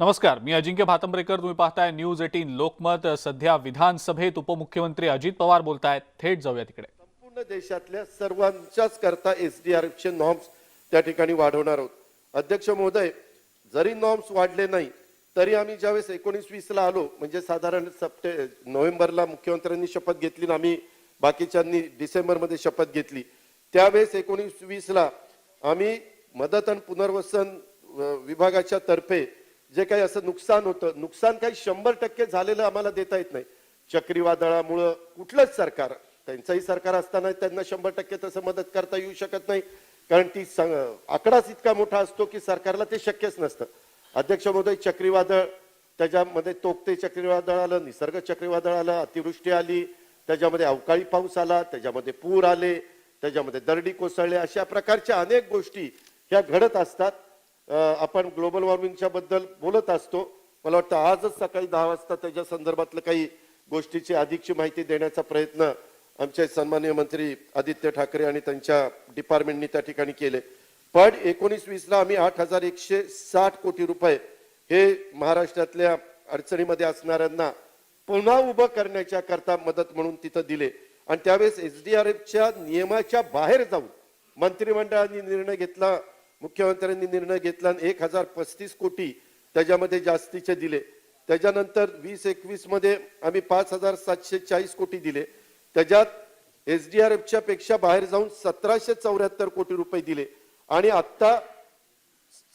नमस्कार मी अजिंक्य भातंब्रेकर तुम्ही पाहताय न्यूज एटीन लोकमत. सध्या विधानसभेत उपमुख्यमंत्री अजित पवार बोलतायत थेट जाऊया तिकडे. संपूर्ण देशातल्या सर्वांच्याच करता एस डी आर चे नॉर्म्स त्या ठिकाणी वाढवणार आहोत. अध्यक्ष महोदय जरी नॉर्म्स वाढले नाही तरी आम्ही ज्यावेळेस एकोणीस वीस ला आलो म्हणजे साधारण सप्टे नोव्हेंबरला मुख्यमंत्र्यांनी शपथ घेतली आणि आम्ही बाकीच्यांनी डिसेंबरमध्ये शपथ घेतली त्यावेळेस एकोणीस वीस ला आम्ही मदत आणि पुनर्वसन विभागाच्या तर्फे जे काही असं नुकसान होतं नुकसान काही शंभर टक्के झालेलं आम्हाला देता येत नाही. चक्रीवादळामुळं कुठलंच सरकार त्यांचंही सरकार असताना त्यांना शंभर टक्के तसं मदत करता येऊ शकत नाही. कारण ती सं- आकडाच इतका मोठा असतो की सरकारला ते शक्यच नसतं. अध्यक्ष महोदय चक्रीवादळ त्याच्यामध्ये तोकते चक्रीवादळ आलं निसर्ग चक्रीवादळ आलं अतिवृष्टी आली त्याच्यामध्ये अवकाळी पाऊस आला त्याच्यामध्ये पूर आले त्याच्यामध्ये दरडी कोसळले अशा प्रकारच्या अनेक गोष्टी ह्या घडत असतात. आपण ग्लोबल वॉर्मिंगच्या बद्दल बोलत असतो. मला वाटतं आजच सकाळी दहा वाजता त्याच्या संदर्भातलं काही गोष्टीची अधिकची माहिती देण्याचा प्रयत्न आमचे सन्माननीय मंत्री आदित्य ठाकरे आणि त्यांच्या डिपार्टमेंटनी त्या ठिकाणी केले. पण एकोणीस वीसला आम्ही आठ हजार एकशे साठ कोटी रुपये हे महाराष्ट्रातल्या अडचणीमध्ये असणाऱ्यांना पुन्हा उभं करण्याच्या करता मदत म्हणून तिथं दिले. आणि त्यावेळेस एस डी आर एफच्या नियमाच्या बाहेर जाऊन मंत्रिमंडळाने निर्णय घेतला. मुख्यमंत्र्यांनी निर्णय घेतला एक हजार पस्तीस कोटी त्याच्यामध्ये जास्तीचे दिले. त्याच्यानंतर वीस एकवीसमध्ये आम्ही पाच हजार सातशे चाळीस कोटी दिले. त्याच्यात एस डी आर एफच्या पेक्षा बाहेर जाऊन सतराशे चौऱ्याहत्तर कोटी रुपये दिले. आणि आत्ता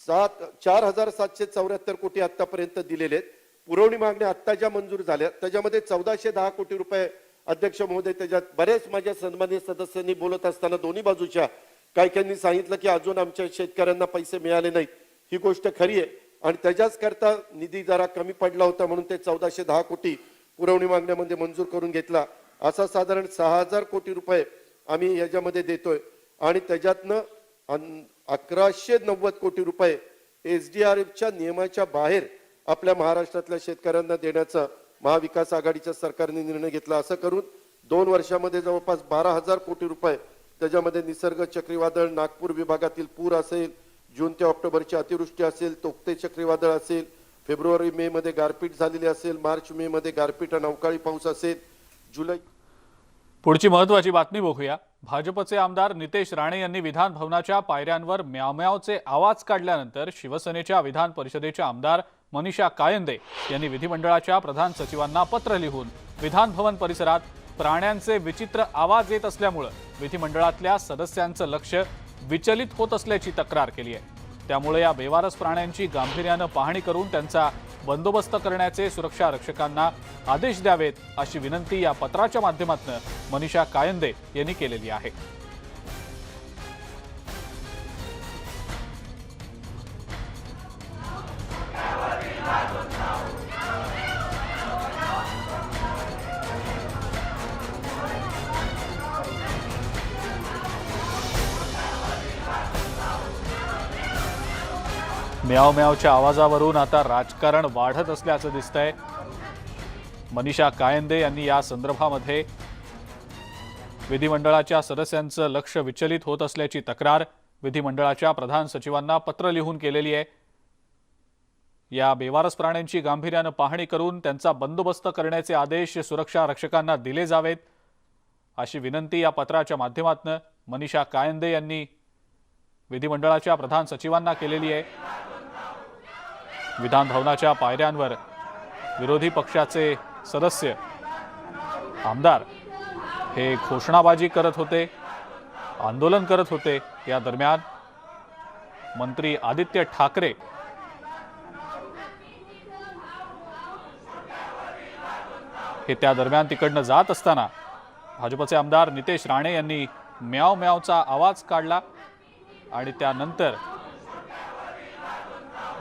सात चार हजार सातशे चौऱ्याहत्तर कोटी आतापर्यंत दिलेले आहेत. पुरवणी मागण्या आत्ता ज्या मंजूर झाल्या त्याच्यामध्ये चौदाशे दहा कोटी रुपये अध्यक्ष महोदय त्याच्यात बरेच माझ्या सन्मान्य सदस्यांनी बोलत असताना दोन्ही बाजूच्या काही काहींनी सांगितलं की अजून आमच्या शेतकऱ्यांना पैसे मिळाले नाहीत. ही गोष्ट खरी आहे. आणि त्याच्याच करता निधी जरा कमी पडला होता म्हणून ते चौदाशे दहा कोटी पुरवणी मागण्यामध्ये मंजूर करून घेतला. असा साधारण सहा हजार कोटी रुपये आम्ही याच्यामध्ये देतोय. आणि त्याच्यातनं अकराशे नव्वद कोटी रुपये एस डी आर एफच्या नियमाच्या बाहेर आपल्या महाराष्ट्रातल्या शेतकऱ्यांना देण्याचा महाविकास आघाडीच्या सरकारने निर्णय घेतला. असं करून दोन वर्षामध्ये जवळपास बारा हजार कोटी रुपये त्याच्यामध्ये निसर्ग चक्रीवादळ नागपूर विभागातील पूर असेल जून ते ऑक्टोबरची अतिवृष्टी असेल तोक्ते चक्रीवादळ असेल फेब्रुवारी मे मध्ये गारपीट झालेली असेल मार्च मे मध्ये गारपीट आणि अवकाळी पाऊस असेल जुलै पुढची महत्वाची बातमी बघूया. भाजपचे आमदार नितेश राणे यांनी विधान भवनाच्या पायऱ्यांवर म्यावम्यावचे आवाज काढल्यानंतर शिवसेनेच्या विधान परिषदेच्या आमदार मनीषा कायंदे यांनी विधिमंडळाच्या प्रधान सचिवांना पत्र लिहून विधान भवन परिसरात प्राण्यांचे विचित्र आवाज येत असल्यामुळं विधिमंडळातल्या सदस्यांचं लक्ष विचलित होत असल्याची तक्रार केली आहे. त्यामुळे या बेवारस प्राण्यांची गांभीर्यानं पाहणी करून त्यांचा बंदोबस्त करण्याचे सुरक्षा रक्षकांना आदेश द्यावेत अशी विनंती या पत्राच्या माध्यमातून मनीषा कायंदे यांनी केलेली आहे. म्याव म्यावच्या आवाजावरून आता राजकारण वाढत असल्याचं दिसतंय. मनीषा कायंदे यांनी या संदर्भामध्ये विधिमंडळाच्या सदस्यांचं लक्ष विचलित होत असल्याची तक्रार विधिमंडळाच्या प्रधान सचिवांना पत्र लिहून केलेली आहे. या बेवारस प्राण्यांची गांभीर्यानं पाहणी करून त्यांचा बंदोबस्त करण्याचे आदेश सुरक्षा रक्षकांना दिले जावेत. अशी विनंती या पत्राच्या माध्यमातून मनीषा कायंदे यांनी विधिमंडळाच्या प्रधान सचिवांना केलेली आहे. विधान भवनाच्या पायऱ्यांवर विरोधी पक्षाचे सदस्य आमदार हे घोषणाबाजी करत होते आंदोलन करत होते. या दरम्यान मंत्री आदित्य ठाकरे हे त्या दरम्यान तिकडनं जात असताना भाजपचे आमदार नितेश राणे यांनी म्याव म्यावचा आवाज काढला आणि त्यानंतर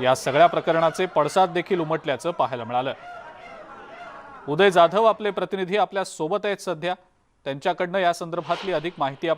या सगळ्या प्रकरणाचे पडसाद देखील उमटल्याचं पाहायला मिळालं. उदय जाधव आपले प्रतिनिधी आपल्यासोबत आहेत सध्या. त्यांच्याकडनं या संदर्भातली अधिक माहिती